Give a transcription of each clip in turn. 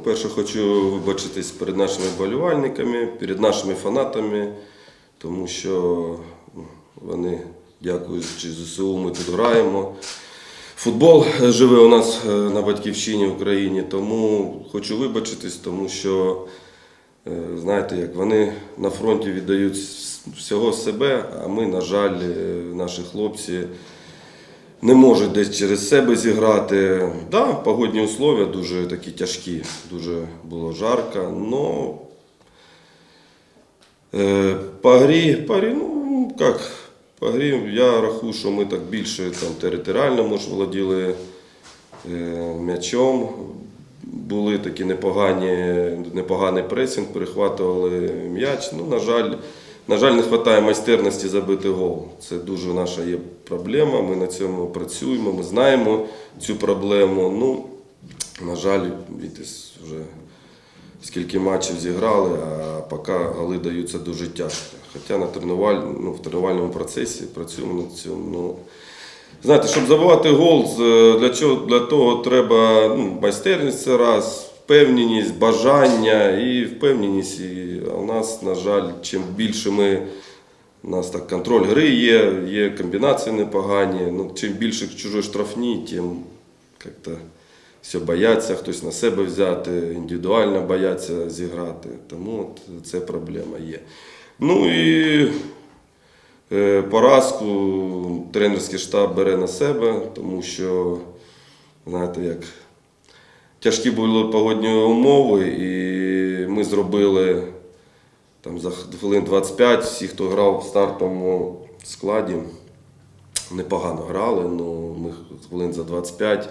По-перше, хочу вибачитись перед нашими болівальниками, перед нашими фанатами, тому що ну, вони, дякуючи ЗСУ, ми тут граємо. Футбол живе у нас е, на батьківщині в Україні, тому хочу вибачитись, тому що, е, знаєте, як вони на фронті віддають всього себе, а ми, на жаль, е, наші хлопці не можуть десь через себе зіграти. Да, погодні условия дуже такі тяжкі, дуже було жарко, але е, по грі, по грі, ну як, по грі я рахую, що ми так більше там, територіально може, володіли е, м'ячом. Були такі непогані, непоганий пресинг, перехватували м'яч. Ну, на жаль, на жаль, не вистачає майстерності забити гол. Це дуже наша є проблема. Ми на цьому працюємо, ми знаємо цю проблему. Ну, на жаль, вітесь вже скільки матчів зіграли, а поки голи даються дуже тяжко. Хоча на тренуваль, ну, в тренувальному процесі працюємо над цим. Ну, Знаєте, щоб забивати гол, для, чого, для того треба ну, майстерність це раз, впевненість, бажання і впевненість. І, у нас, на жаль, чим більше ми, у нас так контроль гри є, є комбінації непогані. Ну, чим більше чужої штрафні, тим як-то все бояться, хтось на себе взяти, індивідуально бояться зіграти. Тому от це проблема є. Ну і Е, Поразку тренерський штаб бере на себе, тому що, знаєте, як тяжкі були погодні умови, і ми зробили там, за хвилин 25, всі, хто грав в стартовому складі, непогано грали. Ну, ми хвилин за 25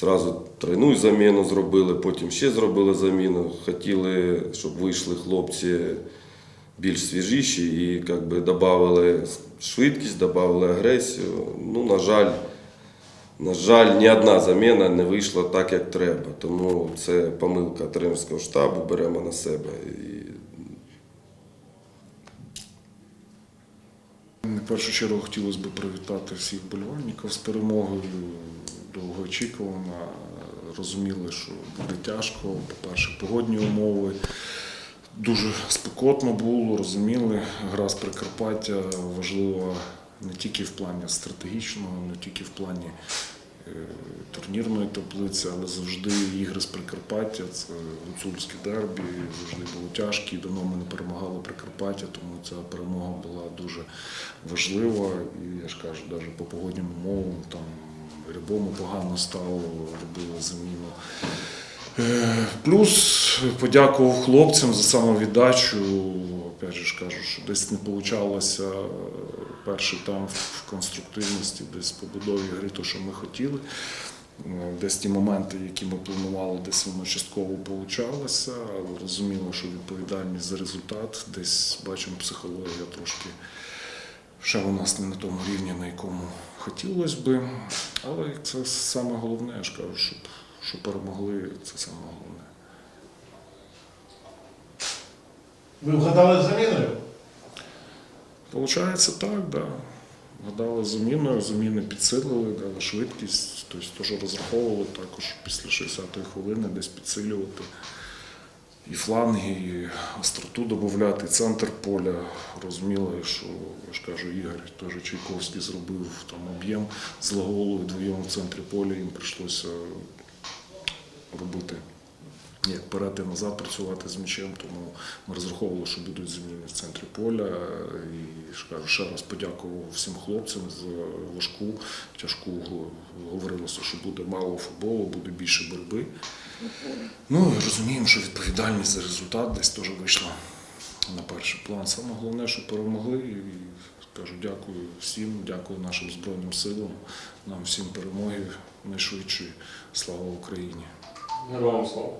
Зразу тройну заміну зробили, потім ще зробили заміну. Хотіли, щоб вийшли хлопці більш свіжіші і би додали швидкість, додали агресію. Ну, на жаль, на жаль, ні одна заміна не вийшла так, як треба. Тому це помилка тренерського штабу, беремо на себе. В першу чергу хотілося б привітати всіх болівальників з перемогою. Довгоочікувана. Розуміли, що буде тяжко. По-перше, погодні умови. Дуже спекотно було, розуміли. Гра з Прикарпаття важлива не тільки в плані стратегічного, не тільки в плані е, турнірної таблиці, але завжди ігри з Прикарпаття, це гуцульське дербі, завжди було тяжкі. Давно ми не перемагали Прикарпаття, тому ця перемога була дуже важлива. І я ж кажу, навіть по погодним умовам там Рябому погано стало, робили заміну. Е, Плюс подякував хлопцям за самовіддачу. Опять же ж кажу, що десь не вийшло перший там в конструктивності, десь в побудові гри, то, що ми хотіли. Е, Десь ті моменти, які ми планували, десь воно частково получалося, але розуміло, що відповідальність за результат, десь бачимо психологія трошки ще у нас не на тому рівні, на якому хотілося би. Але це саме головне, я ж кажу, щоб, щоб перемогли, це саме головне. Ви вгадали з заміною? Получається так, да. Гадали заміною, заміни підсилили, дали швидкість, тобто теж розраховували також після 60-ї хвилини десь підсилювати і фланги, і остроту додати, і центр поля. Розуміли, що я ж кажу, Ігор теж Чайковський зробив там об'єм з Лаголою вдвоєм в центрі поля, їм прийшлося робити як вперед і назад працювати з м'ячем, тому ми розраховували, що будуть зміни в центрі поля. І кажу, ще раз подякував всім хлопцям за важку, тяжку гру. Говорилося, що буде мало футболу, буде більше боротьби. Ну розуміємо, що відповідальність за результат десь теж вийшла на перший план. Саме головне, що перемогли. І кажу, дякую всім, дякую нашим Збройним силам, нам всім перемоги найшвидшої. Слава Україні! Героям слава.